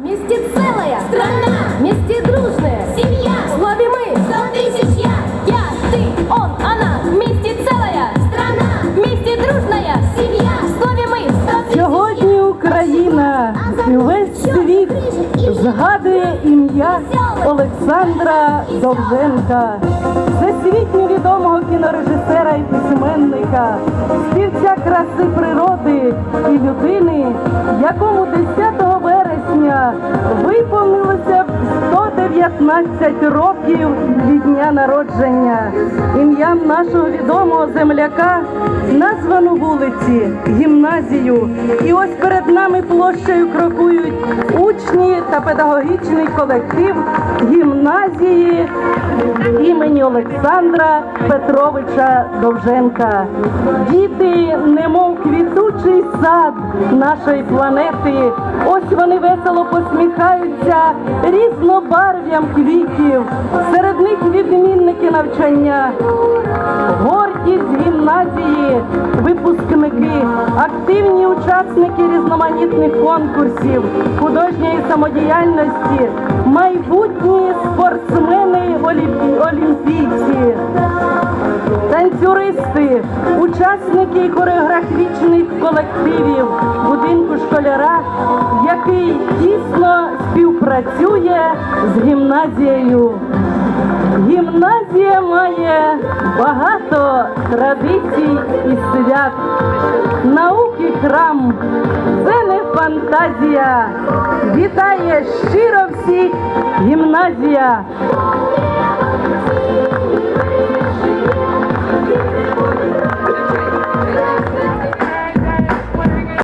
Вместе целая страна, вместе дружная семья. В слове мы сто тысяч я, я, ты, он, она. Вместе целая страна, вместе дружная семья. В слове мы сто тысяч Сьогодні Україна і весь світ згадує ім'я Олександра Довженка, всесвітньо відомого кінорежисера і письменника, співця краси природи і людини, якому 10 119 років від дня народження. Ім'ям нашого відомого земляка названо вулиці, гімназію. І ось перед нами площею крокують учні та педагогічний колектив гімназії імені Олександра Петровича Довженка. Діти, немов сад нашої планети. Ось вони весело посміхаються різнобарв'ям квітів. Серед них відмінники навчання. Гордість гімназії, випускники, активні учасники різноманітних конкурсів, художньої самодіяльності, учасники хореографічних колективів будинку школяра, який тісно співпрацює з гімназією. Гімназія має багато традицій і свят. Науки храм це не фантазія. Вітає щиро всіх гімназія.